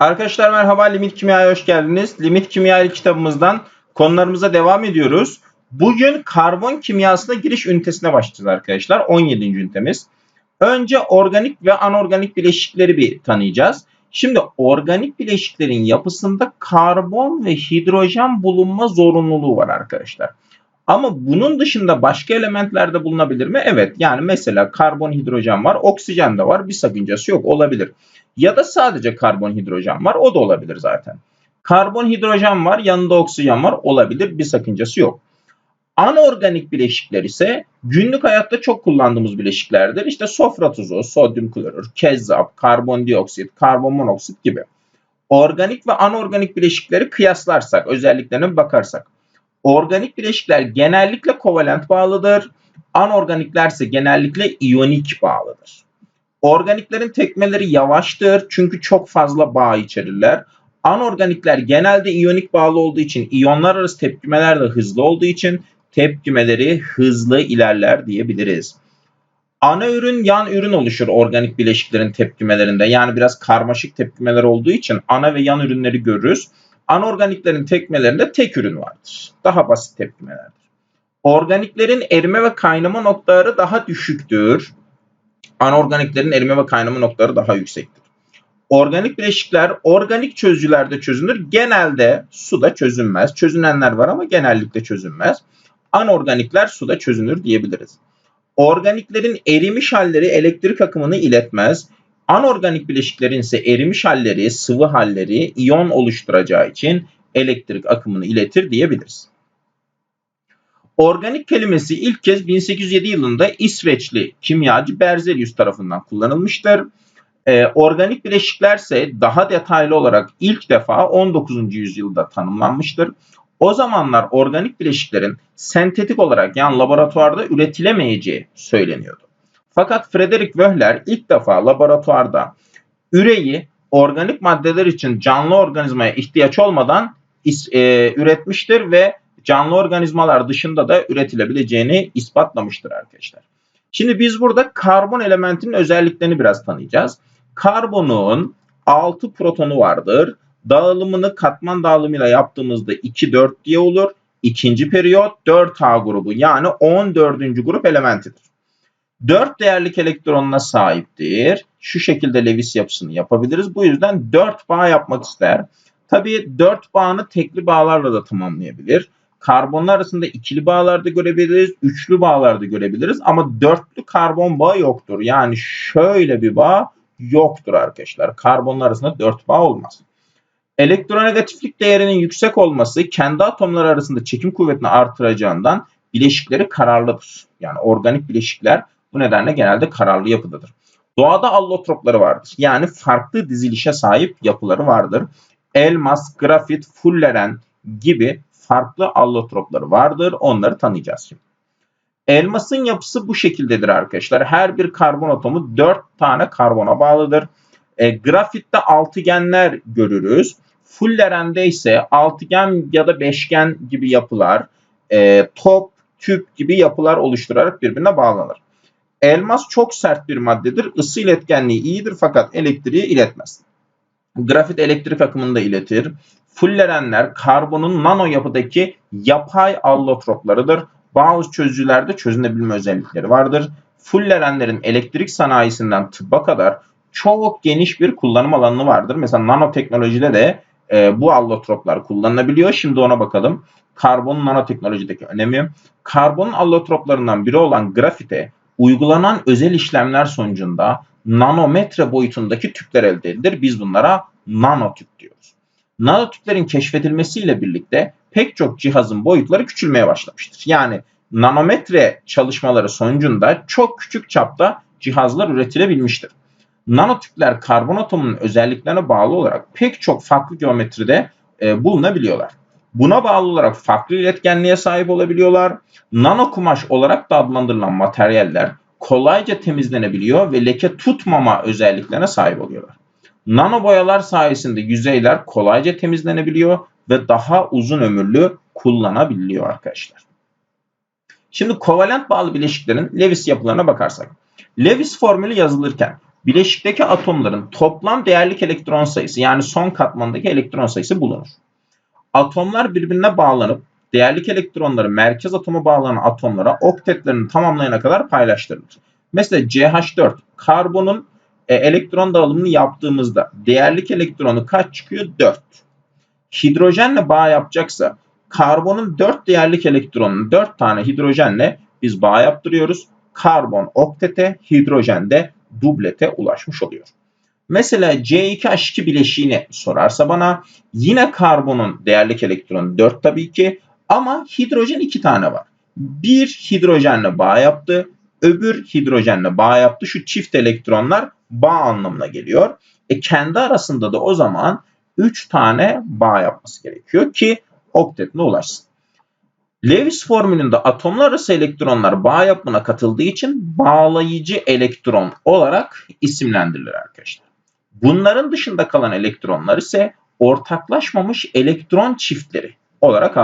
Arkadaşlar merhaba Limit Kimya'ya hoş geldiniz. Limit Kimya kitabımızdan konularımıza devam ediyoruz. Bugün karbon kimyasına giriş ünitesine başlayacağız arkadaşlar. 17. ünitemiz. Önce organik ve anorganik bileşikleri bir tanıyacağız. Şimdi organik bileşiklerin yapısında karbon ve hidrojen bulunma zorunluluğu var arkadaşlar. Ama bunun dışında başka elementlerde bulunabilir mi? Evet. Yani mesela karbon, hidrojen var, oksijen de var. Bir sakıncası yok. Olabilir. Ya da sadece karbon, hidrojen var. O da olabilir zaten. Karbon, hidrojen var. Yanında oksijen var. Olabilir. Bir sakıncası yok. Anorganik bileşikler ise günlük hayatta çok kullandığımız bileşiklerdir. İşte sofra tuzu, sodyum klorür, kezzap, karbondioksit, karbon monoksit gibi. Organik ve anorganik bileşikleri kıyaslarsak, özelliklerine bakarsak. Organik bileşikler genellikle kovalent bağlıdır. Anorganikler ise genellikle iyonik bağlıdır. Organiklerin tekmeleri yavaştır çünkü çok fazla bağ içerirler. Anorganikler genelde iyonik bağlı olduğu için, iyonlar arası tepkimeler de hızlı olduğu için tepkimeleri hızlı ilerler diyebiliriz. Ana ürün, yan ürün oluşur organik bileşiklerin tepkimelerinde. Yani biraz karmaşık tepkimeler olduğu için ana ve yan ürünleri görürüz. Anorganiklerin tepkimelerinde tek ürün vardır. Daha basit tepkimelerdir. Organiklerin erime ve kaynama noktaları daha düşüktür. Anorganiklerin erime ve kaynama noktaları daha yüksektir. Organik bileşikler organik çözücülerde çözünür. Genelde suda çözünmez. Çözünenler var ama genellikle çözünmez. Anorganikler suda çözünür diyebiliriz. Organiklerin erimiş halleri elektrik akımını iletmez. Anorganik bileşiklerin ise erimiş halleri, sıvı halleri iyon oluşturacağı için elektrik akımını iletir diyebiliriz. Organik kelimesi ilk kez 1807 yılında İsveçli kimyacı Berzelius tarafından kullanılmıştır. Ee, organik bileşikler ise daha detaylı olarak ilk defa 19. yüzyılda tanımlanmıştır. O zamanlar organik bileşiklerin sentetik olarak yani laboratuvarda üretilemeyeceği söyleniyordu. Fakat Frederick Wöhler ilk defa laboratuvarda üreyi organik maddeler için canlı organizmaya ihtiyaç olmadan e, üretmiştir ve canlı organizmalar dışında da üretilebileceğini ispatlamıştır arkadaşlar. Şimdi biz burada karbon elementinin özelliklerini biraz tanıyacağız. Karbonun 6 protonu vardır. Dağılımını katman dağılımıyla yaptığımızda 2-4 diye olur. İkinci periyot 4A grubu yani 14. grup elementidir. 4 değerlik elektronuna sahiptir. Şu şekilde Lewis yapısını yapabiliriz. Bu yüzden 4 bağ yapmak ister. Tabii 4 bağını tekli bağlarla da tamamlayabilir. Karbonlar arasında ikili bağlarda görebiliriz, üçlü bağlarda görebiliriz ama dörtlü karbon bağı yoktur. Yani şöyle bir bağ yoktur arkadaşlar. Karbonlar arasında dört bağ olmaz. Elektronegatiflik değerinin yüksek olması kendi atomlar arasında çekim kuvvetini artıracağından bileşikleri kararlıdır. Yani organik bileşikler bu nedenle genelde kararlı yapıdadır. Doğada allotropları vardır. Yani farklı dizilişe sahip yapıları vardır. Elmas, grafit, fulleren gibi farklı allotropları vardır. Onları tanıyacağız şimdi. Elmasın yapısı bu şekildedir arkadaşlar. Her bir karbon atomu 4 tane karbona bağlıdır. E, grafitte altıgenler görürüz. Fullerende ise altıgen ya da beşgen gibi yapılar, e, top, tüp gibi yapılar oluşturarak birbirine bağlanır. Elmas çok sert bir maddedir. Isı iletkenliği iyidir fakat elektriği iletmez. Grafit elektrik akımını da iletir. Fullerenler karbonun nano yapıdaki yapay allotroplarıdır. Bazı çözücülerde çözünebilme özellikleri vardır. Fullerenlerin elektrik sanayisinden tıbba kadar çok geniş bir kullanım alanı vardır. Mesela nanoteknolojide de e, bu allotroplar kullanılabiliyor. Şimdi ona bakalım. Karbonun nanoteknolojideki önemi. Karbonun allotroplarından biri olan grafite uygulanan özel işlemler sonucunda nanometre boyutundaki tüpler elde edilir. Biz bunlara nanotüp diyoruz. Nanotüplerin keşfedilmesiyle birlikte pek çok cihazın boyutları küçülmeye başlamıştır. Yani nanometre çalışmaları sonucunda çok küçük çapta cihazlar üretilebilmiştir. Nanotüpler karbon atomunun özelliklerine bağlı olarak pek çok farklı geometride e, bulunabiliyorlar. Buna bağlı olarak farklı iletkenliğe sahip olabiliyorlar. Nano kumaş olarak da adlandırılan materyaller kolayca temizlenebiliyor ve leke tutmama özelliklerine sahip oluyorlar. Nano boyalar sayesinde yüzeyler kolayca temizlenebiliyor ve daha uzun ömürlü kullanabiliyor arkadaşlar. Şimdi kovalent bağlı bileşiklerin Lewis yapılarına bakarsak. Lewis formülü yazılırken bileşikteki atomların toplam değerlik elektron sayısı yani son katmandaki elektron sayısı bulunur. Atomlar birbirine bağlanıp değerlik elektronları merkez atoma bağlanan atomlara oktetlerini tamamlayana kadar paylaştırılır. Mesela CH4 karbonun e, elektron dağılımını yaptığımızda değerlik elektronu kaç çıkıyor? 4. Hidrojenle bağ yapacaksa karbonun 4 değerlik elektronunu 4 tane hidrojenle biz bağ yaptırıyoruz. Karbon oktete, hidrojen de dublete ulaşmış oluyor. Mesela C2H2 bileşiğini sorarsa bana yine karbonun değerlik elektronu 4 tabii ki ama hidrojen 2 tane var. Bir hidrojenle bağ yaptı, öbür hidrojenle bağ yaptı. Şu çift elektronlar bağ anlamına geliyor. E kendi arasında da o zaman 3 tane bağ yapması gerekiyor ki oktetine ulaşsın. Lewis formülünde atomlar arası elektronlar bağ yapımına katıldığı için bağlayıcı elektron olarak isimlendirilir arkadaşlar. Bunların dışında kalan elektronlar ise ortaklaşmamış elektron çiftleri olarak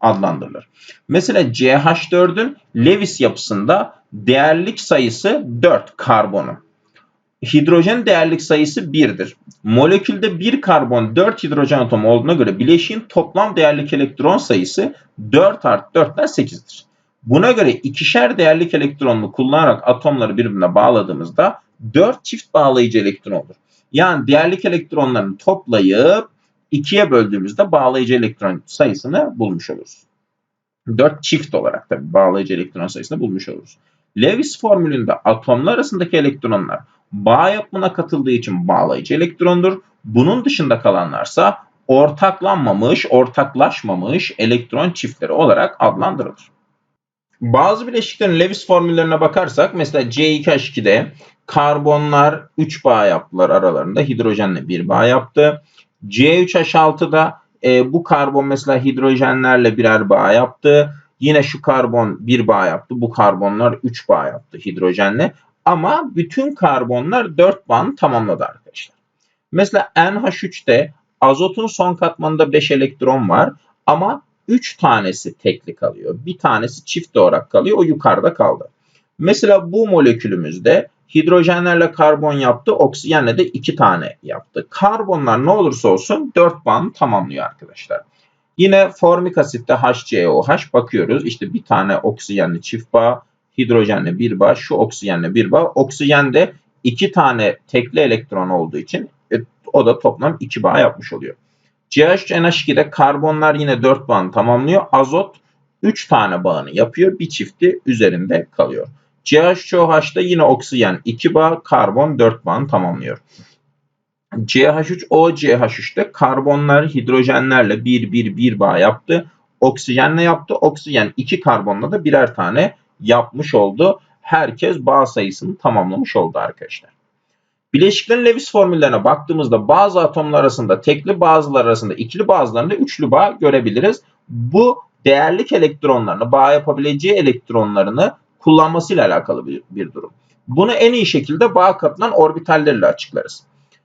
adlandırılır. Mesela CH4'ün Lewis yapısında değerlik sayısı 4 karbonu. Hidrojen değerlik sayısı 1'dir. Molekülde 1 karbon 4 hidrojen atomu olduğuna göre bileşiğin toplam değerlik elektron sayısı 4 artı 4'ten 8'dir. Buna göre ikişer değerlik elektronunu kullanarak atomları birbirine bağladığımızda 4 çift bağlayıcı elektron olur. Yani değerlik elektronlarını toplayıp 2'ye böldüğümüzde bağlayıcı elektron sayısını bulmuş oluruz. 4 çift olarak tabi bağlayıcı elektron sayısını bulmuş oluruz. Lewis formülünde atomlar arasındaki elektronlar bağ yapımına katıldığı için bağlayıcı elektrondur. Bunun dışında kalanlarsa ortaklanmamış, ortaklaşmamış elektron çiftleri olarak adlandırılır. Bazı bileşiklerin Lewis formüllerine bakarsak mesela C2H2'de karbonlar 3 bağ yaptılar aralarında. Hidrojenle 1 bağ yaptı. C3H6'da e, bu karbon mesela hidrojenlerle birer bağ yaptı. Yine şu karbon bir bağ yaptı. Bu karbonlar 3 bağ yaptı hidrojenle. Ama bütün karbonlar 4 bağını tamamladı arkadaşlar. Mesela NH3'te azotun son katmanında 5 elektron var ama 3 tanesi tekli kalıyor. Bir tanesi çift olarak kalıyor. O yukarıda kaldı. Mesela bu molekülümüzde hidrojenlerle karbon yaptı. Oksijenle de 2 tane yaptı. Karbonlar ne olursa olsun 4 bağını tamamlıyor arkadaşlar. Yine formik asitte HCOH bakıyoruz. İşte bir tane oksijenli çift bağ, hidrojenle bir bağ, şu oksijenle bir bağ. Oksijende iki tane tekli elektron olduğu için e, o da toplam iki bağ yapmış oluyor. CH3NH2'de karbonlar yine 4 bağını tamamlıyor. Azot 3 tane bağını yapıyor. Bir çifti üzerinde kalıyor. CH3OH'da yine oksijen 2 bağ, karbon 4 bağını tamamlıyor. CH3O CH3'te karbonlar hidrojenlerle 1 1 1 bağ yaptı. Oksijenle yaptı. Oksijen 2 karbonla da birer tane yapmış oldu. Herkes bağ sayısını tamamlamış oldu arkadaşlar. Bileşiklerin Lewis formüllerine baktığımızda bazı atomlar arasında tekli bazılar arasında ikili bazılarında üçlü bağ görebiliriz. Bu değerlik elektronlarını, bağ yapabileceği elektronlarını kullanmasıyla alakalı bir, bir durum. Bunu en iyi şekilde bağ katılan orbitallerle açıklarız.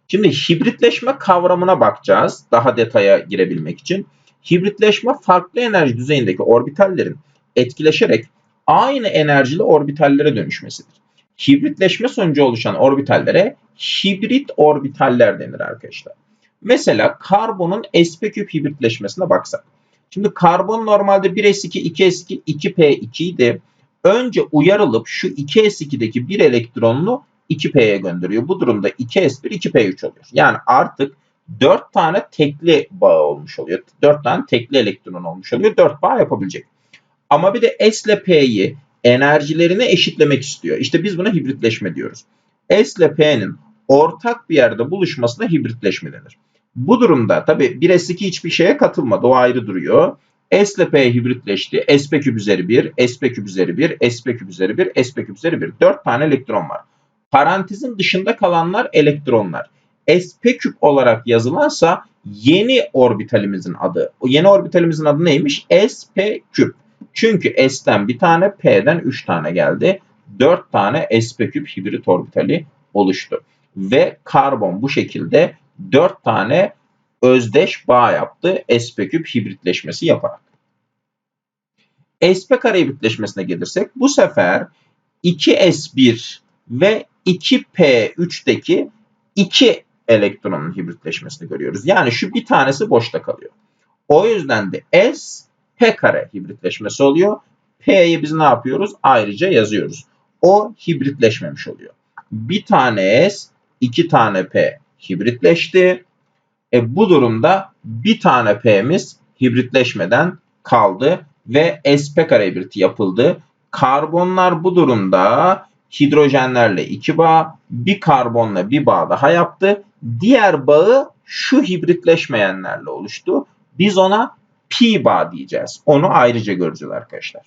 Şimdi hibritleşme kavramına bakacağız daha detaya girebilmek için. Hibritleşme farklı enerji düzeyindeki orbitallerin etkileşerek aynı enerjili orbitallere dönüşmesidir. Hibritleşme sonucu oluşan orbitallere hibrit orbitaller denir arkadaşlar. Mesela karbonun sp küp hibritleşmesine baksak. Şimdi karbon normalde 1s2, 2s2, 2p2 idi. Önce uyarılıp şu 2s2'deki bir elektronunu 2p'ye gönderiyor. Bu durumda 2s1, 2p3 oluyor. Yani artık 4 tane tekli bağ olmuş oluyor. 4 tane tekli elektron olmuş oluyor. 4 bağ yapabilecek. Ama bir de S ile P'yi enerjilerini eşitlemek istiyor. İşte biz buna hibritleşme diyoruz. S ile P'nin ortak bir yerde buluşmasına hibritleşme denir. Bu durumda tabi 1S2 hiçbir şeye katılmadı. O ayrı duruyor. S ile P hibritleşti. SP küp üzeri 1, SP küp üzeri 1, SP küp üzeri 1, SP küp üzeri 1. 4 tane elektron var. Parantezin dışında kalanlar elektronlar. SP küp olarak yazılansa yeni orbitalimizin adı. Yeni orbitalimizin adı neymiş? SP küp. Çünkü S'ten bir tane, P'den 3 tane geldi. 4 tane sp küp hibrit orbitali oluştu. Ve karbon bu şekilde 4 tane özdeş bağ yaptı sp küp hibritleşmesi yaparak. sp kare hibritleşmesine gelirsek bu sefer 2s1 ve 2p3'teki 2 elektronun hibritleşmesini görüyoruz. Yani şu bir tanesi boşta kalıyor. O yüzden de S p kare hibritleşmesi oluyor. P'yi biz ne yapıyoruz? Ayrıca yazıyoruz. O hibritleşmemiş oluyor. Bir tane S, iki tane P hibritleşti. E bu durumda bir tane P'miz hibritleşmeden kaldı ve sp kare hibriti yapıldı. Karbonlar bu durumda hidrojenlerle iki bağ, bir karbonla bir bağ daha yaptı. Diğer bağı şu hibritleşmeyenlerle oluştu. Biz ona pi bağ diyeceğiz. Onu ayrıca göreceğiz arkadaşlar.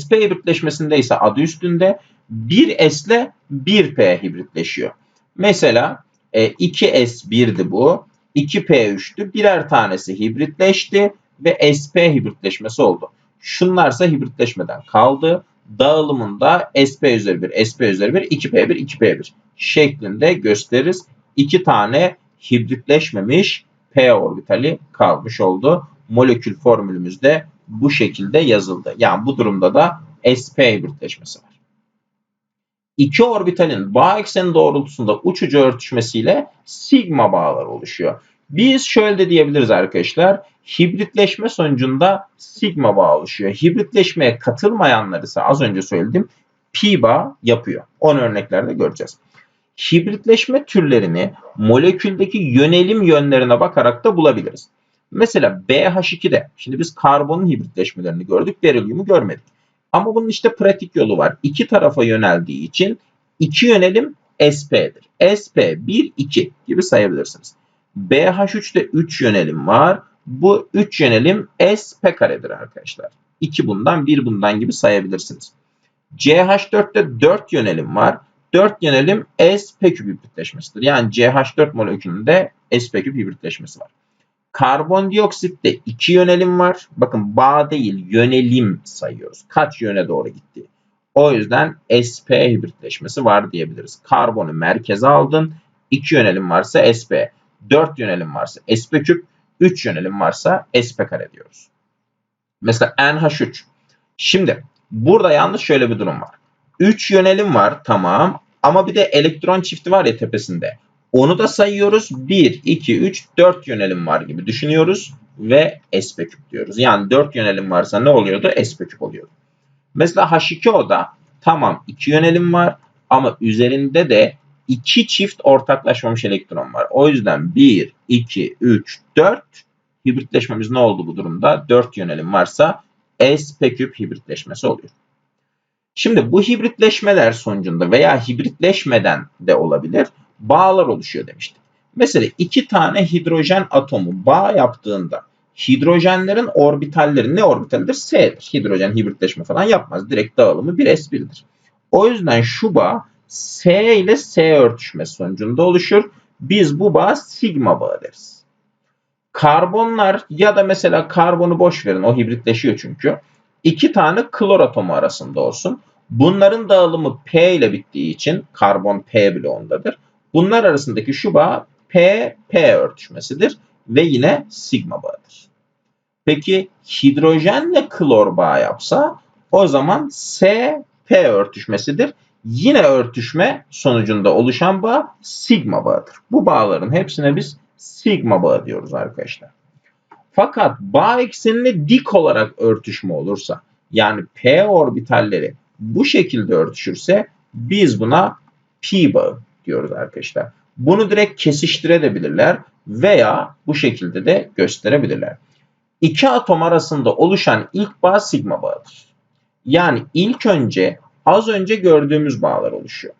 sp hibritleşmesinde ise adı üstünde 1 s ile 1 p hibritleşiyor. Mesela e, 2s1'di bu. 2p3'tü. Birer tanesi hibritleşti ve sp hibritleşmesi oldu. Şunlarsa hibritleşmeden kaldı. Dağılımında sp üzeri 1, sp üzeri 1, 2p1, 2p1 şeklinde gösteririz. İki tane hibritleşmemiş p orbitali kalmış oldu. Molekül formülümüzde bu şekilde yazıldı. Yani bu durumda da sp hibritleşmesi var. İki orbitalin bağ ekseni doğrultusunda uçucu örtüşmesiyle sigma bağlar oluşuyor. Biz şöyle de diyebiliriz arkadaşlar. Hibritleşme sonucunda sigma bağ oluşuyor. Hibritleşmeye katılmayanlar ise az önce söyledim pi bağ yapıyor. Onu örneklerde göreceğiz. Hibritleşme türlerini moleküldeki yönelim yönlerine bakarak da bulabiliriz. Mesela BH2'de, şimdi biz karbonun hibritleşmelerini gördük, berilyumu görmedik. Ama bunun işte pratik yolu var. İki tarafa yöneldiği için iki yönelim SP'dir. SP 1, 2 gibi sayabilirsiniz. BH3'te 3 yönelim var. Bu 3 yönelim SP karedir arkadaşlar. 2 bundan 1 bundan gibi sayabilirsiniz. CH4'te 4 yönelim var. 4 yönelim SP küp hibritleşmesidir. Yani CH4 molekülünde SP küp hibritleşmesi var. Karbondioksitte 2 yönelim var. Bakın bağ değil yönelim sayıyoruz. Kaç yöne doğru gitti. O yüzden SP hibritleşmesi var diyebiliriz. Karbonu merkeze aldın. 2 yönelim varsa SP. 4 yönelim varsa sp küp, 3 yönelim varsa sp kare diyoruz. Mesela NH3. Şimdi burada yalnız şöyle bir durum var. 3 yönelim var tamam ama bir de elektron çifti var ya tepesinde. Onu da sayıyoruz. 1, 2, 3, 4 yönelim var gibi düşünüyoruz ve sp küp diyoruz. Yani 4 yönelim varsa ne oluyordu? sp küp oluyordu. Mesela H2O'da tamam 2 yönelim var ama üzerinde de iki çift ortaklaşmamış elektron var. O yüzden 1, 2, 3, 4 hibritleşmemiz ne oldu bu durumda? 4 yönelim varsa sp küp hibritleşmesi oluyor. Şimdi bu hibritleşmeler sonucunda veya hibritleşmeden de olabilir bağlar oluşuyor demiştik. Mesela iki tane hidrojen atomu bağ yaptığında hidrojenlerin orbitalleri ne orbitalidir? S'dir. Hidrojen hibritleşme falan yapmaz. Direkt dağılımı bir S1'dir. O yüzden şu bağ S ile S örtüşmesi sonucunda oluşur. Biz bu bağ sigma bağı deriz. Karbonlar ya da mesela karbonu boş verin o hibritleşiyor çünkü. İki tane klor atomu arasında olsun. Bunların dağılımı P ile bittiği için karbon P bloğundadır. Bunlar arasındaki şu bağ P, P örtüşmesidir ve yine sigma bağıdır. Peki hidrojenle klor bağ yapsa o zaman S, P örtüşmesidir yine örtüşme sonucunda oluşan bağ sigma bağıdır. Bu bağların hepsine biz sigma bağı diyoruz arkadaşlar. Fakat bağ eksenine dik olarak örtüşme olursa yani p orbitalleri bu şekilde örtüşürse biz buna pi bağı diyoruz arkadaşlar. Bunu direkt kesiştirebilirler veya bu şekilde de gösterebilirler. İki atom arasında oluşan ilk bağ sigma bağıdır. Yani ilk önce az önce gördüğümüz bağlar oluşuyor.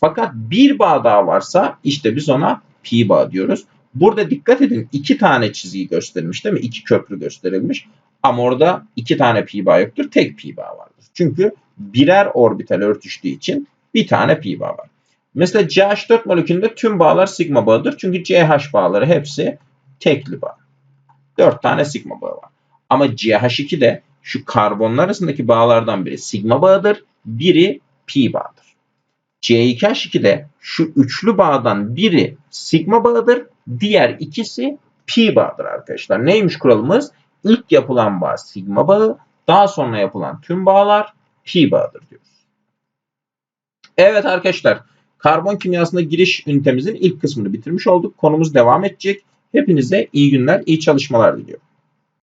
Fakat bir bağ daha varsa işte biz ona pi bağ diyoruz. Burada dikkat edin iki tane çizgi gösterilmiş değil mi? İki köprü gösterilmiş. Ama orada iki tane pi bağ yoktur. Tek pi bağ vardır. Çünkü birer orbital örtüştüğü için bir tane pi bağ var. Mesela CH4 molekülünde tüm bağlar sigma bağıdır. Çünkü CH bağları hepsi tekli bağ. Dört tane sigma bağı var. Ama CH2'de şu karbonlar arasındaki bağlardan biri sigma bağıdır biri pi bağıdır. C2H2'de şu üçlü bağdan biri sigma bağıdır, diğer ikisi pi bağıdır arkadaşlar. Neymiş kuralımız? İlk yapılan bağ sigma bağı, daha sonra yapılan tüm bağlar pi bağıdır diyoruz. Evet arkadaşlar karbon kimyasına giriş ünitemizin ilk kısmını bitirmiş olduk. Konumuz devam edecek. Hepinize iyi günler, iyi çalışmalar diliyorum.